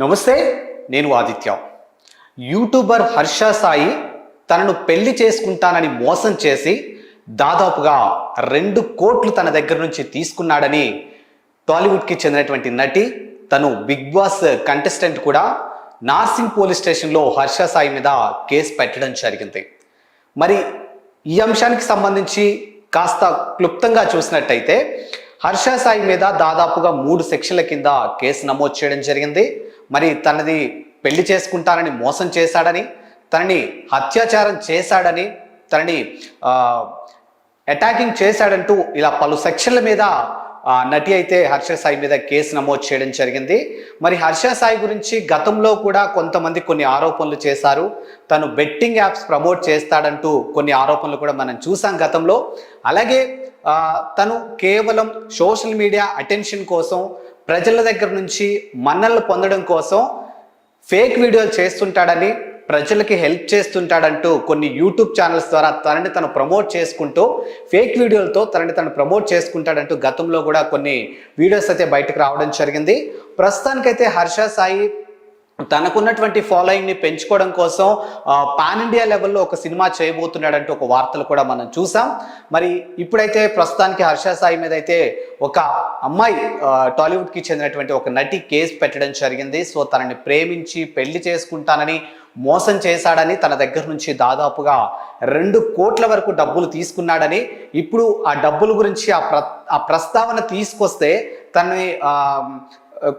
నమస్తే నేను ఆదిత్య. యూట్యూబర్ హర్ష సాయి తనను పెళ్ళి చేసుకుంటానని మోసం చేసి దాదాపుగా రెండు కోట్లు తన దగ్గర నుంచి తీసుకున్నాడని టాలీవుడ్కి చెందినటువంటి నటి తను బిగ్ బాస్ కంటెస్టెంట్ కూడా నార్సింగ్ పోలీస్ స్టేషన్లో హర్ష సాయి మీద కేసు పెట్టడం జరిగింది. మరి ఈ అంశానికి సంబంధించి కాస్త క్లుప్తంగా చూసినట్టయితే హర్ష సాయి మీద దాదాపుగా మూడు సెక్షన్ల కింద కేసు నమోదు చేయడం జరిగింది. మరి తనది పెళ్ళి చేసుకుంటానని మోసం చేశాడని తనని అత్యాచారం చేశాడని తనని అటాకింగ్ చేశాడంటూ ఇలా పలు సెక్షన్ల మీద నటి అయితే హర్ష సాయి మీద కేసు నమోదు చేయడం జరిగింది. మరి హర్ష సాయి గురించి గతంలో కూడా కొంతమంది కొన్ని ఆరోపణలు చేశారు. తను బెట్టింగ్ యాప్స్ ప్రమోట్ చేస్తాడంటూ కొన్ని ఆరోపణలు కూడా మనం చూసాం గతంలో. అలాగే తను కేవలం సోషల్ మీడియా అటెన్షన్ కోసం ప్రజల దగ్గర నుంచి మన్నలు పొందడం కోసం ఫేక్ వీడియోలు చేస్తుంటాడని ప్రజలకి హెల్ప్ చేస్తుంటాడంటూ కొన్ని యూట్యూబ్ ఛానల్స్ ద్వారా తనని తను ప్రమోట్ చేసుకుంటూ ఫేక్ వీడియోలతో తనని తను ప్రమోట్ చేసుకుంటాడంటూ గతంలో కూడా కొన్ని వీడియోస్ అయితే బయటకు రావడం జరిగింది. ప్రస్తుతానికైతే హర్ష సాయి తనకున్నటువంటి ఫాలోయింగ్ని పెంచుకోవడం కోసం పాన్ ఇండియా లెవెల్లో ఒక సినిమా చేయబోతున్నాడంటే ఒక వార్తలు కూడా మనం చూసాం. మరి ఇప్పుడైతే ప్రస్తుతానికి హర్ష సాయి మీద అయితే ఒక అమ్మాయి టాలీవుడ్ టాలీవుడ్కి చెందినటువంటి ఒక నటి కేసు పెట్టడం జరిగింది. సో తనని ప్రేమించి పెళ్ళి చేసుకుంటానని మోసం చేశాడని తన దగ్గర నుంచి దాదాపుగా రెండు కోట్ల వరకు డబ్బులు తీసుకున్నాడని ఇప్పుడు ఆ డబ్బుల గురించి ఆ ప్ర ఆ ప్రస్తావన తీసుకొస్తే తనని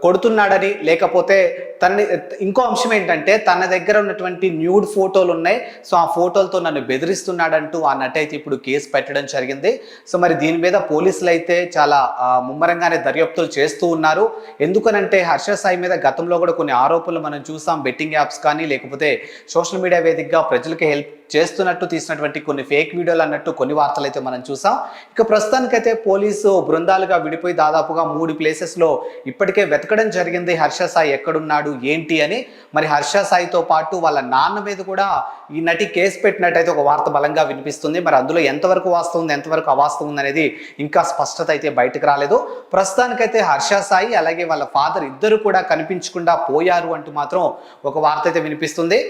కొడుతున్నాడని లేకపోతే తనని ఇంకో అంశం ఏంటంటే తన దగ్గర ఉన్నటువంటి న్యూడ్ ఫోటోలు ఉన్నాయి. సో ఆ ఫోటోలతో నన్ను బెదిరిస్తున్నాడంటూ ఆ నటి అయితే ఇప్పుడు కేసు పెట్టడం జరిగింది. సో మరి దీని మీద పోలీసులు అయితే చాలా ముమ్మరంగానే దర్యాప్తులు చేస్తూ ఉన్నారు. ఎందుకనంటే హర్ష సాయి మీద గతంలో కూడా కొన్ని ఆరోపణలు మనం చూసాం. బెట్టింగ్ యాప్స్ కానీ లేకపోతే సోషల్ మీడియా వేదికగా ప్రజలకి హెల్ప్ చేస్తున్నట్టు తీసినటువంటి కొన్ని ఫేక్ వీడియోలు అన్నట్టు కొన్ని వార్తలు అయితే మనం చూసాం. ఇక ప్రస్తుతానికైతే పోలీసు బృందాలుగా విడిపోయి దాదాపుగా మూడు ప్లేసెస్లో ఇప్పటికే వెతకడం జరిగింది. హర్ష సాయి ఎక్కడున్నాడు ఏంటి అని. మరి హర్ష సాయితో పాటు వాళ్ళ నాన్న మీద కూడా ఈ నటి కేసు పెట్టినట్టయితే ఒక వార్త బలంగా వినిపిస్తుంది. మరి అందులో ఎంతవరకు వాస్తవం ఉంది ఎంతవరకు అవాస్తవం ఉంది అనేది ఇంకా స్పష్టత అయితే బయటకు రాలేదు. ప్రస్తుతానికైతే హర్ష సాయి అలాగే వాళ్ళ ఫాదర్ ఇద్దరు కూడా కనిపించకుండా పోయారు అంటూ మాత్రం ఒక వార్త అయితే వినిపిస్తుంది.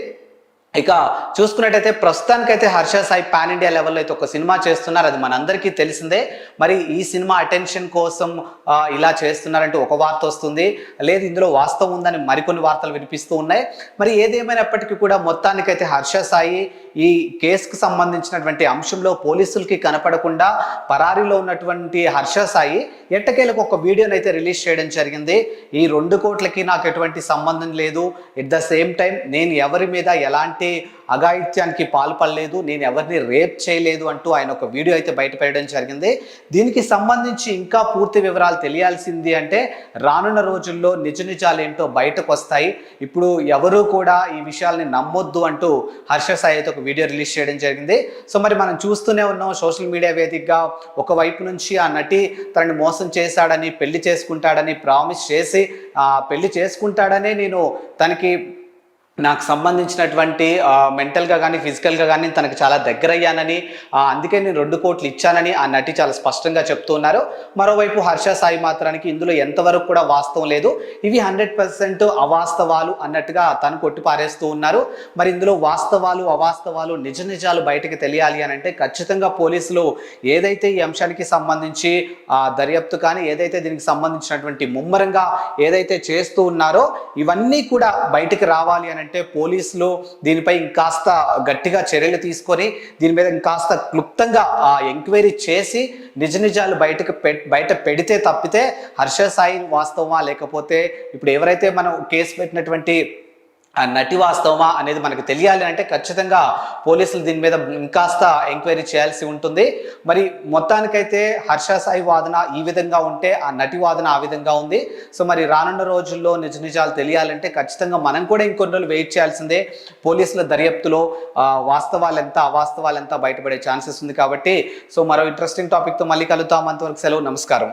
ఇక చూసుకున్నట్టయితే ప్రస్తుతానికైతే హర్ష సాయి పాన్ ఇండియా లెవెల్లో అయితే ఒక సినిమా చేస్తున్నారు. అది మనందరికీ తెలిసిందే. మరి ఈ సినిమా అటెన్షన్ కోసం ఇలా చేస్తున్నారంటే ఒక వార్త వస్తుంది. లేదు ఇందులో వాస్తవం ఉందని మరికొన్ని వార్తలు వినిపిస్తూ ఉన్నాయి. మరి ఏదేమైనప్పటికీ కూడా మొత్తానికైతే హర్ష సాయి ఈ కేసుకు సంబంధించినటువంటి అంశంలో పోలీసులకి కనపడకుండా పరారీలో ఉన్నటువంటి హర్ష సాయి ఎట్టకేలకు ఒక వీడియోని అయితే రిలీజ్ చేయడం జరిగింది. ఈ రెండు కోట్లకి నాకు ఎటువంటి సంబంధం లేదు. ఎట్ ద సేమ్ టైం నేను ఎవరి మీద ఎలాంటి అఘాయిత్యానికి పాల్పడలేదు. నేను ఎవరిని రేప్ చేయలేదు అంటూ ఆయన ఒక వీడియో అయితే బయటపెట్టడం జరిగింది. దీనికి సంబంధించి ఇంకా పూర్తి వివరాలు తెలియాల్సింది అంటే రానున్న రోజుల్లో నిజ నిజాలు ఏంటో బయటకు వస్తాయి. ఇప్పుడు ఎవరు కూడా ఈ విషయాల్ని నమ్మొద్దు అంటూ హర్ష సాయితో ఒక వీడియో రిలీజ్ చేయడం జరిగింది. సో మరి మనం చూస్తూనే ఉన్నాం సోషల్ మీడియా వేదికగా ఒకవైపు నుంచి ఆ నటి తనని మోసం చేశాడని పెళ్ళి చేసుకుంటాడని ప్రామిస్ చేసి పెళ్ళి చేసుకుంటాడనే నేను తనకి నాకు సంబంధించినటువంటి మెంటల్గా కానీ ఫిజికల్గా కానీ తనకు చాలా దగ్గర అయ్యానని అందుకే నేను రెండు కోట్లు ఇచ్చానని ఆ నటి చాలా స్పష్టంగా చెప్తూ ఉన్నారు. మరోవైపు హర్ష సాయి మాత్రానికి ఇందులో ఎంతవరకు కూడా వాస్తవం లేదు. ఇవి హండ్రెడ్ పర్సెంట్ అవాస్తవాలు అన్నట్టుగా తను కొట్టిపారేస్తూ ఉన్నారు. మరి ఇందులో వాస్తవాలు అవాస్తవాలు నిజ నిజాలు బయటకు తెలియాలి అని అంటే ఖచ్చితంగా పోలీసులు ఏదైతే ఈ అంశానికి సంబంధించి దర్యాప్తు కానీ ఏదైతే దీనికి సంబంధించినటువంటి ముమ్మరంగా ఏదైతే చేస్తూ ఉన్నారో ఇవన్నీ కూడా బయటకు రావాలి అని అంటే పోలీసులు దీనిపై ఇంకాస్త గట్టిగా చర్యలు తీసుకొని దీని మీద ఇంకాస్త క్లుప్తంగా ఆ ఎంక్వైరీ చేసి నిజ నిజాలు బయటకు పె బయట పెడితే తప్పితే హర్ష సాయి వాస్తవమా లేకపోతే ఇప్పుడు ఎవరైతే మనం కేసు పెట్టినటువంటి నటి వాస్తవమా అనేది మనకు తెలియాలి అంటే ఖచ్చితంగా పోలీసులు దీని మీద ఇంకాస్త ఎంక్వైరీ చేయాల్సి ఉంటుంది. మరి మొత్తానికైతే హర్ష సాయి వాదన ఈ విధంగా ఉంటే ఆ నటి వాదన ఆ విధంగా ఉంది. సో మరి రానున్న రోజుల్లో నిజ నిజాలు తెలియాలంటే ఖచ్చితంగా మనం కూడా ఇంకొన్ని రోజులు వెయిట్ చేయాల్సిందే. పోలీసుల దర్యాప్తులో వాస్తవాలు ఎంత అవాస్తవాలు ఎంత బయటపడే ఛాన్సెస్ ఉంది కాబట్టి. సో మరో ఇంట్రెస్టింగ్ టాపిక్తో మళ్ళీ కలుద్దాం. అంతవరకు సెలవు నమస్కారం.